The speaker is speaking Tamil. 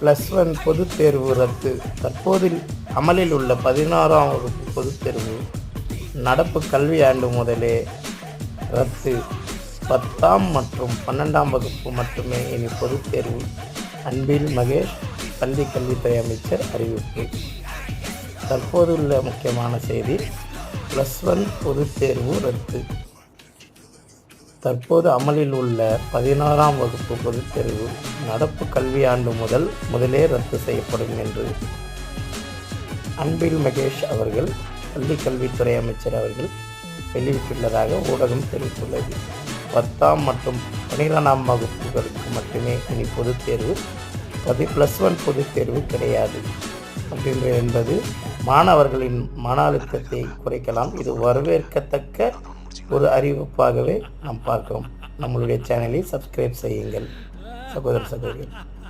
ப்ளஸ் ஒன் பொதுத் தேர்வு ரத்து. தற்போது அமலில் உள்ள பதினாறாம் வகுப்பு பொதுத் தேர்வு நடப்பு கல்வி ஆண்டு முதலே ரத்து. பத்தாம் மற்றும் பன்னெண்டாம் வகுப்பு மட்டுமே இனி பொதுத் தேர்வு அன்பில் மகேஷ் பள்ளி கல்வித்துறை அமைச்சர் அறிவிப்பு. தற்போதுள்ள முக்கியமான செய்தி ப்ளஸ் ஒன் பொதுத் தேர்வு ரத்து. தற்போது அமலில் உள்ள பதினாறாம் வகுப்பு பொதுத் தேர்வு நடப்பு கல்வியாண்டு முதல் முதலே ரத்து செய்யப்படும் என்று அன்பில் மகேஷ் அவர்கள் பள்ளி கல்வித்துறை அமைச்சர் அவர்கள் வெளியிட்டுள்ளதாக ஊடகம் தெரிவித்துள்ளது. பத்தாம் மற்றும் பனிரெண்டாம் வகுப்புகளுக்கு மட்டுமே இனி பொதுத் தேர்வு பதி ப்ளஸ் ஒன் பொதுத் தேர்வு கிடையாது. அப்படின்ற என்பது மாணவர்களின் மன அழுத்தத்தை குறைக்கலாம். இது வரவேற்கத்தக்க ஒரு அறிவிப்பாகவே நாம் பார்க்கிறோம். நம்மளுடைய சேனலை சப்ஸ்கிரைப் செய்யுங்கள். சகோதர சகோதரிகள்.